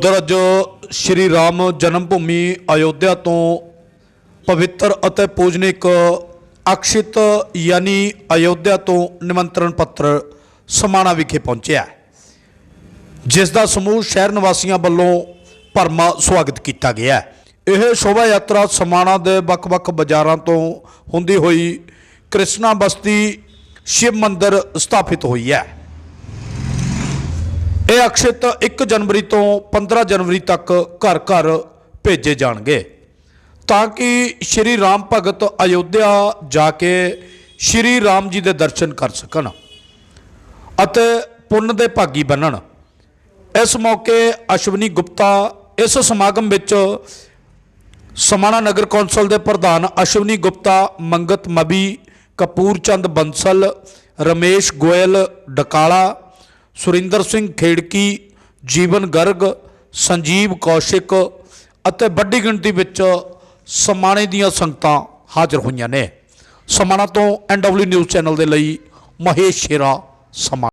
ਉਧਰ ਅੱਜ ਸ਼੍ਰੀ ਰਾਮ ਜਨਮ ਭੂਮੀ ਅਯੋਧਿਆ ਤੋਂ ਪਵਿੱਤਰ ਅਤੇ ਪੂਜਨਿਕ ਅਕਸ਼ਿਤ ਯਾਨੀ ਅਯੋਧਿਆ ਤੋਂ ਨਿਮੰਤਰਣ ਪੱਤਰ ਸਮਾਣਾ ਵਿਖੇ ਪਹੁੰਚਿਆ ਜਿਸ ਦਾ ਸਮੂਹ ਸ਼ਹਿਰ ਨਿਵਾਸੀਆਂ ਵੱਲੋਂ ਭਰਮਾ ਸਵਾਗਤ ਕੀਤਾ ਗਿਆ ਇਹ ਸ਼ੋਭਾ ਯਾਤਰਾ ਸਮਾਣਾ ਦੇ ਵੱਖ-ਵੱਖ ਬਾਜ਼ਾਰਾਂ ਤੋਂ ਹੁੰਦੀ ਹੋਈ ਕ੍ਰਿਸ਼ਨਾ ਬਸਤੀ ਸ਼ਿਵ ਮੰਦਿਰ ਸਥਾਪਿਤ ਹੋਈ ਹੈ। ਇਹ ਅਕਸ਼ਿਤ 1 ਜਨਵਰੀ ਤੋਂ 15 ਜਨਵਰੀ ਤੱਕ ਘਰ ਘਰ ਭੇਜੇ ਜਾਣਗੇ। ਤਾਂ ਕਿ ਸ਼੍ਰੀ ਰਾਮ ਭਗਤ ਅਯੋਧਿਆ ਜਾ ਕੇ ਸ਼੍ਰੀ ਰਾਮ ਜੀ ਦੇ ਦਰਸ਼ਨ ਕਰ ਸਕਣ ਅਤੇ ਪੁੰਨ ਦੇ ਭਾਗੀ ਬਣਨ। ਇਸ ਮੌਕੇ ਅਸ਼ਵਨੀ ਗੁਪਤਾ ਇਸ ਸਮਾਗਮ ਵਿੱਚ ਸਮਾਣਾ ਨਗਰ ਕੌਂਸਲ ਦੇ ਪ੍ਰਧਾਨ ਅਸ਼ਵਨੀ ਗੁਪਤਾ, ਮੰਗਤ ਮਬੀ ਕਪੂਰ ਚੰਦ ਬੰਸਲ, ਰਮੇਸ਼ ਗੋਇਲ, ਡਕਾਲਾ ਸੁਰਿੰਦਰ ਸਿੰਘ ਖੇੜਕੀ, ਜੀਵਨ ਗਰਗ, ਸੰਜੀਵ ਕੌਸ਼ਿਕ ਅਤੇ ਵੱਡੀ ਗਿਣਤੀ ਵਿੱਚ ਸਮਾਣੇ ਦੀਆਂ ਸੰਗਤਾਂ ਹਾਜ਼ਰ ਹੋਈਆਂ ਨੇ। ਸਮਾਣਾ ਤੋਂ ਐਨਡਬਲਯੂ ਨਿਊਜ਼ ਚੈਨਲ ਦੇ ਲਈ ਮਹੇਸ਼ ਸ਼ੇਰਾ ਸਮਾ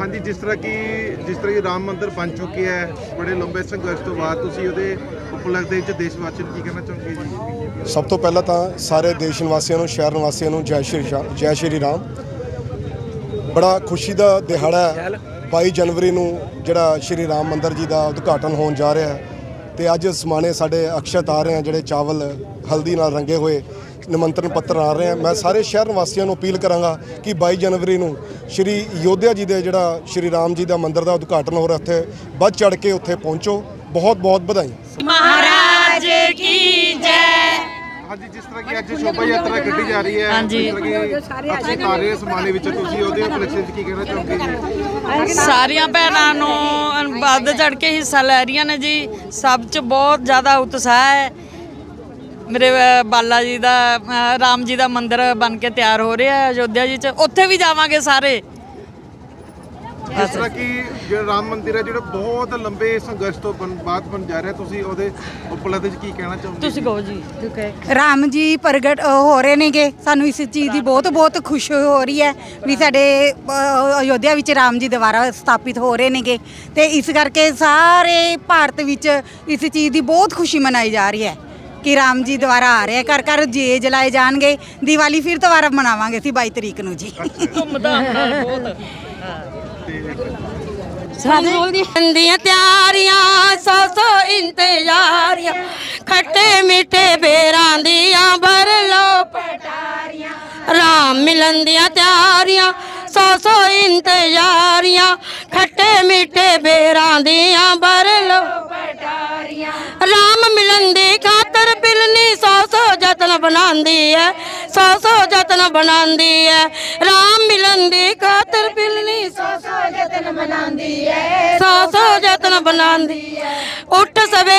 ਹਾਂਜੀ ਜਿਸ ਤਰ੍ਹਾਂ ਕਿ ਜਿਸ ਤਰ੍ਹਾਂ ਕਿ ਰਾਮ ਮੰਦਿਰ ਬਣ ਚੁੱਕਿਆ ਹੈ ਬੜੇ ਲੰਬੇ ਸੰਘਰਸ਼ ਤੋਂ ਬਾਅਦ ਤੁਸੀਂ ਉਹਦੇ ਉਪਲਕਸ਼ ਦੇ ਵਿੱਚ ਦੇਸ਼ ਵਾਸੀਆਂ ਨੂੰ ਕੀ ਕਹਿਣਾ ਚਾਹੋਗੇ ਜੀ? ਸਭ ਤੋਂ ਪਹਿਲਾਂ ਤਾਂ ਸਾਰੇ ਦੇਸ਼ ਨਿਵਾਸੀਆਂ ਨੂੰ ਸ਼ਹਿਰ ਨਿਵਾਸੀਆਂ ਨੂੰ ਜੈ ਸ਼੍ਰੀ ਜੈ ਸ਼੍ਰੀ ਰਾਮ। ਬੜਾ ਖੁਸ਼ੀ ਦਾ ਦਿਹਾੜਾ ਹੈ। 22 ਜਨਵਰੀ ਨੂੰ ਜਿਹੜਾ ਸ਼੍ਰੀ ਰਾਮ ਮੰਦਿਰ ਜੀ ਦਾ ਉਦਘਾਟਨ ਹੋਣ ਜਾ ਰਿਹਾ ਹੈ ਤੇ ਅੱਜ ਸਮਾਣੇ ਸਾਡੇ ਅਕਸ਼ਤ ਆ ਰਹੇ ਆ ਜਿਹੜੇ ਚਾਵਲ ਹਲਦੀ ਨਾਲ ਰੰਗੇ ਹੋਏ। ਨਿਮੰਤਰਣ ਪੱਤਰ ਆ ਰਹੇ ਆ ਮੈਂ ਸਾਰੇ ਸ਼ਹਿਰ ਨਿਵਾਸੀਆਂ ਨੂੰ ਅਪੀਲ ਕਰਾਂਗਾ ਕਿ 22 ਜਨਵਰੀ ਨੂੰ ਸ਼੍ਰੀ ਯੋਧਿਆ ਜੀ ਦੇ ਜਿਹੜਾ ਸ਼੍ਰੀ ਰਾਮ ਜੀ ਦਾ ਮੰਦਿਰ ਦਾ ਉਦਘਾਟਨ ਹੋ ਰਿਹਾ ਉੱਥੇ ਵੱਧ ਚੜ ਕੇ ਉੱਥੇ ਪਹੁੰਚੋ। ਬਹੁਤ ਬਹੁਤ ਵਧਾਈ ਮਹਾਰਾਜ ਕੀ ਜੈ। ਹਾਂਜੀ ਜਿਸ ਤਰ੍ਹਾਂ ਕਿ ਅੱਜ ਸ਼ੋਭਾ ਯਾਤਰਾ ਕੱਢੀ ਜਾ ਰਹੀ ਹੈ ਹਾਂਜੀ। ਜਿਸ ਤਰ੍ਹਾਂ ਕਿ ਸਮਾਨੇ ਵਿੱਚ ਤੁਸੀਂ ਉਹਦੇ ਉਪਲਕਸ਼ ਚ ਕੀ ਕਹਿਣਾ ਚਾਹੋਗੇ ਸਾਰੀਆਂ ਭੈਣਾਂ ਨੂੰ ਵੱਧ ਚੜ ਕੇ ਹਿੱਸਾ ਲੈ ਰਹੀਆਂ ਨੇ ਜੀ। ਸਭ 'ਚ ਬਹੁਤ ਜ਼ਿਆਦਾ ਉਤਸ਼ਾਹ ਹੈ। ਮੇਰੇ ਅ, ਬਾਲਾ ਜੀ ਦਾ ਅ, ਰਾਮ ਜੀ ਦਾ ਮੰਦਿਰ ਬਣ ਕੇ ਤਿਆਰ ਹੋ ਰਿਹਾ ਹੈ ਅਯੋਧਿਆ ਜੀ 'ਚ। ਉੱਥੇ ਵੀ ਜਾਵਾਂਗੇ ਸਾਰੇ। ਜਿਸ ਤਰ੍ਹਾਂ ਕਿ ਜਿਹੜਾ ਰਾਮ ਮੰਦਿਰ ਹੈ ਜਿਹੜਾ ਬਹੁਤ ਲੰਬੇ ਸੰਘਰਸ਼ ਤੋਂ ਬਣ- ਬਾਅਦ ਬਣ ਜਾ ਰਿਹਾ ਤੁਸੀਂ ਉਹਦੇ ਉਪਲਕਸ਼ ਵਿੱਚ ਕੀ ਕਹਿਣਾ ਚਾਹੋਗੇ? ਤੁਸੀਂ ਕਹੋ ਜੀ। ਰਾਮ ਜੀ ਪ੍ਰਗਟ ਅ, ਹੋ ਰਹੇ ਨੇਗੇ। ਸਾਨੂੰ ਇਸ ਚੀਜ਼ ਦੀ ਬਹੁਤ ਬਹੁਤ ਖੁਸ਼ੀ ਹੋ ਰਹੀ ਹੈ ਵੀ ਸਾਡੇ ਅ, ਅਯੋਧਿਆ ਵਿੱਚ ਰਾਮ ਜੀ ਦੁਬਾਰਾ ਸਥਾਪਿਤ ਹੋ ਰਹੇ ਨੇਗੇ। ਤੇ ਇਸ ਕਰਕੇ ਸਾਰੇ ਭਾਰਤ ਵਿੱਚ ਇਸ ਚੀਜ਼ ਦੀ ਬਹੁਤ ਖੁਸ਼ੀ ਮਨਾਈ ਜਾ ਰਹੀ ਹੈ। ਕਿ ਰਾਮ ਜੀ ਦੁਬਾਰਾ ਆ ਰਹੇ ਆ, ਘਰ ਘਰ ਜੇ ਜਲਾਏ ਜਾਣਗੇ, ਦੀਵਾਲੀ ਫਿਰ ਦੁਬਾਰਾ ਮਨਾਵਾਂਗੇ ਅਸੀਂ 22 ਤਰੀਕ ਨੂੰ ਜੀ। ਧੂਮਧਾਮ ਨਾਲ ਬਹੁਤ ਦੀਆਂ ਤਿਆਰੀਆਂ, ਸੌ ਸੌ ਇੰਤਜ਼ਾਰੀਆਂ, ਖੱਟੇ ਮਿੱਠੇ ਬੇਰਾਂ ਦੀਆਂ ਭਰ ਲੋ ਪਟਾਰੀਆਂ, ਰਾਮ ਮਿਲਣ ਦੀਆਂ ਤਿਆਰੀਆਂ, ਸੌ ਸੌ ਇੰਤਜ਼ਾਰੀਆਂ, ਖੱਟੇ ਮਿੱਠੇ ਬੇਰਾਂ ਦੀਆਂ ਭਰ ਬਣਾਉਂਦੀ ਹੈ ਸੌ ਸੌ ਯਤਨ ਬਣਾਉਂਦੀ ਹੈ ਰਾਮ ਮਿਲਣ ਦੀ ਖਾਤਰ ਬਿਲਨੀ ਸੌ ਸੌ ਯਤਨ ਬਣਾਉਂਦੀ ਹੈ ਸੌ ਸੌ ਯਤਨ ਬਣਾਉਂਦੀ ਹੈ ਉੱਠ ਸਵੇ